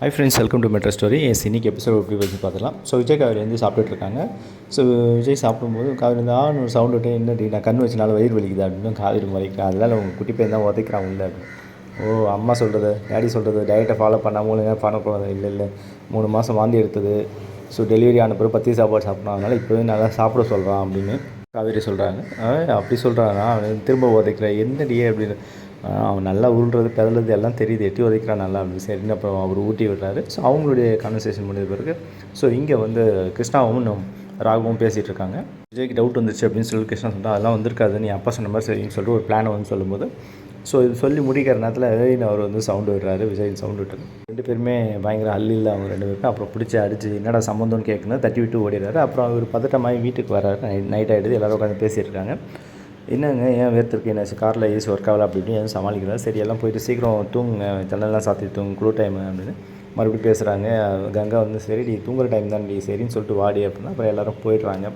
Hi friends welcome to metro story என் சினிக்கு episode எப்படி வந்து பார்த்துலாம் ஸோ விஜய் காவிரி வந்து சாப்பிட்டுட்டு இருக்காங்க ஸோ விஜய் சாப்பிடும்போது காவிரி வந்து ஆன்னு ஒரு சவுண்ட் விட்டு என்னடி நான் கண் வச்சனால வயிறு வலிக்குது? அப்படின்னு காவேரி முறைக்கிறேன் அதனால் அவங்க குட்டி பையன் தான் உதைக்கிறான் உள்ள. அப்படின்னு. ஓ அம்மா சொல்கிறது டேடி சொல்கிறது டயட்டை ஃபாலோ பண்ணாமல் ஒழுங்காக பண்ணக்கூடாது இல்லை இல்லை மூணு மாதம் வாந்தி எடுத்தது. ஸோ டெலிவரி ஆன பிறகு பத்தி சாப்பாடு சாப்பிட்றான் அதனால் இப்போவே நல்லா சாப்பிட சொல்கிறான் அப்படின்னு காவேரி சொல்கிறாங்க அப்படி சொல்கிறானா அவன் திரும்ப உதைக்கிற என்னடியே அப்படின்னு அவன் நல்லா உருள்றது பிறல்றது எல்லாம் தெரியுது. எட்டி உதைக்கிறான் நல்லா. அப்படின்னு சரின்னு அப்புறம் அவர் ஊட்டி விடுறாரு. ஸோ அவங்களுடைய கான்வர்சேஷன் முடிஞ்ச பிறகு ஸோ இங்கே வந்து கிருஷ்ணாவும் ராகவும் பேசிகிட்டு இருக்காங்க. விஜய்க்கு டவுட் வந்துச்சு அப்படின்னு சொல்லி கிருஷ்ணா சொன்னால் அதெல்லாம் வந்திருக்காது. நீ அப்பா சொன்ன மாதிரி சரின்னு சொல்லிட்டு ஒரு பிளான் வந்து சொல்லும்போது ஸோ இது சொல்லி முடிக்கிற நேரத்தில் விஜயின் அவர் வந்து சவுண்டு விடுறாரு. விஜய் சவுண்டு விட்டு ரெண்டு பேருமே பயங்கர அல்லில்ல அவங்க ரெண்டு பேருக்கும் அப்புறம் பிடிச்சி அடிச்சு என்னடா சம்மந்தம்னு கேட்கணும் தட்டி விட்டு ஓடிடுறாரு. அப்புறம் அவர் பதட்டமாகி வீட்டுக்கு வர்றாரு. நைட் நைட் ஆகிடுது எல்லோரும் உட்காந்து பேசிட்டு இருக்காங்க. என்னங்க ஏன் வேர்த்திருக்கு? என்ன காரில் ஏசி ஒர்க் ஆகலை அப்படி இப்படின்னு எதுவும் சரி எல்லாம் போயிட்டு சீக்கிரம் தூங்குங்க. ஜன்னல்லாம் சாத்தி தூங்கு குளூ டைம் அப்படின்னு மறுபடியும் பேசுகிறாங்க கங்கா வந்து சரி நீ தூங்குற டைம் தான் நீ சரின்னு சொல்லிட்டு வாடி அப்படின்னா அப்புறம் எல்லோரும் போயிடுறாங்க.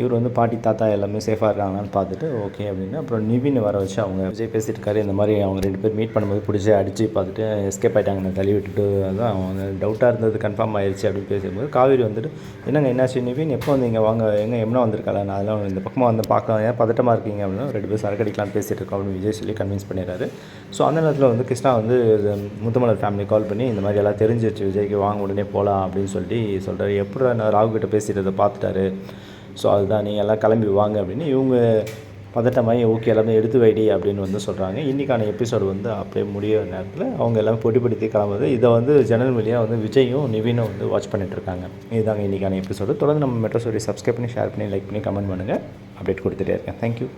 இவர் வந்து பாட்டி தாத்தா எல்லாமே சேஃபாக இருக்காங்களான்னு பார்த்துட்டு ஓகே அப்படின்னு அப்புறம் நிவின் வர வச்சு அவங்க விஜய் பேசிட்டு இருக்காரு. இந்த மாதிரி அவங்க ரெண்டு பேர் மீட் பண்ணும்போது பிடிச்சி அடித்து பார்த்துட்டு எஸ்கேப் ஆகிட்டாங்க நான் தள்ளி விட்டுட்டு அதான் அவங்க டவுட்டாக இருந்தது கன்ஃபார்ம் ஆயிடுச்சு அப்படின்னு பேசும்போது காவேரி வந்துட்டு என்னங்க என்னாச்சு நிவின்? எப்போ வந்து இங்கே வாங்க? எங்கே எம்னா வந்திருக்காளா? நான் அதெல்லாம் இந்த பக்கமாக வந்து பார்க்க ஏன் பதட்டமாக இருக்கீங்க? அப்படின்னு ரெண்டு பேர் சரக்கடிக்கலாம்னு பேசிட்டு இருக்கோம் அப்படின்னு விஜய் சொல்லி கன்வின்ஸ் பண்ணிடுறாரு. ஸோ அந்த நேரத்தில் வந்து கிருஷ்ணா வந்து முத்தமலர் ஃபேமிலி கால் பண்ணி இந்த மாதிரி எல்லாம் தெரிஞ்சிருச்சு. விஜய்க்கு வாங்க உடனே போகலாம் அப்படின்னு சொல்லி சொல்கிறாரு எப்படி நான் ராகு கிட்ட பேசிட்டு பார்த்துட்டாரு? ஸோ அதுதான் நீங்கள் எல்லாம் கிளம்பி வாங்க அப்படின்னு இவங்க பதட்டமாகி ஓகே எல்லாமே எடுத்து வைடி அப்படின்னு வந்து சொல்கிறாங்க இன்றைக்கான எபிசோடு வந்து அப்படியே முடிய நேரத்தில் அவங்க எல்லாம் பொட்டிப்படுத்தி கிளம்புது இதை வந்து ஜன்னல் வழியாக வந்து விஜயும் நிவினும் வந்து வாட்ச் பண்ணிட்டு இருக்காங்க. இதுதாங்க இன்றைக்கான எபிசோடு தொடர்ந்து நம்ம மெட்ரோ ஸ்டோரி சப்ஸ்கிரைப் பண்ணி ஷேர் பண்ணி லைக் பண்ணி கமெண்ட் பண்ணுங்கள் அப்டேட் கொடுத்துட்டே இருக்கேன். Thank you